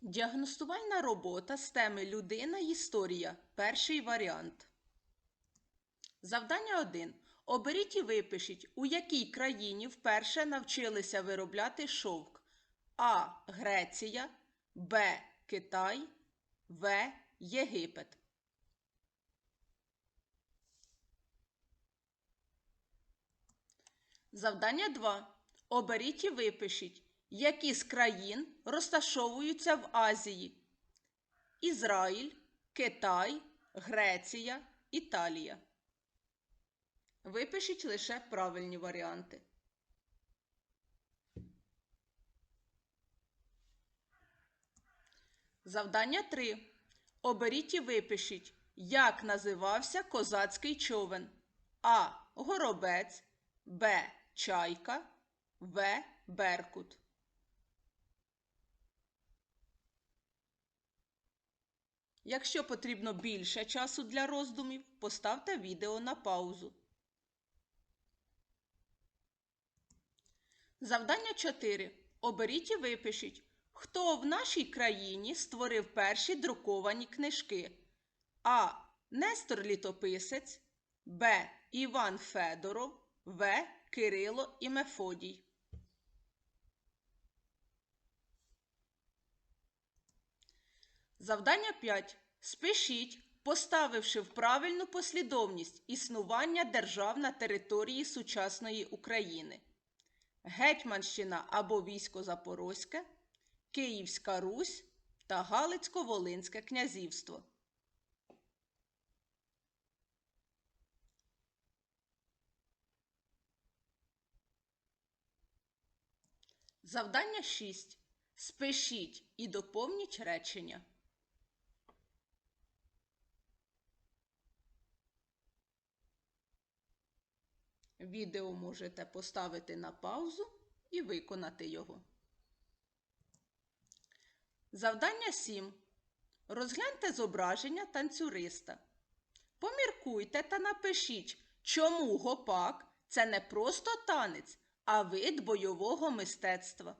Діагностувальна робота з теми Людина Історія. Перший варіант. Завдання 1. Оберіть і випишіть, у якій країні вперше навчилися виробляти шовк. А. Греція, Б. Китай, В. Єгипет. Завдання 2. Оберіть і випишіть, які з країн розташовуються в Азії. Ізраїль, Китай, Греція, Італія. Випишіть лише правильні варіанти. Завдання 3. Оберіть і випишіть, як називався козацький човен. А. Горобець, Б. Чайка, В. Беркут. Якщо потрібно більше часу для роздумів, поставте відео на паузу. Завдання 4. Оберіть і випишіть, хто в нашій країні створив перші друковані книжки. А. Нестор Літописець, Б. Іван Федоров, В. Кирило і Мефодій. Завдання 5. Спишіть, поставивши в правильну послідовність існування держав на території сучасної України. Гетьманщина або військо Запорозьке, Київська Русь та Галицько-Волинське князівство. Завдання 6. Спишіть і доповніть речення. Відео можете поставити на паузу і виконати його. Завдання 7. Розгляньте зображення танцюриста. Поміркуйте та напишіть, чому гопак це не просто танець, а вид бойового мистецтва.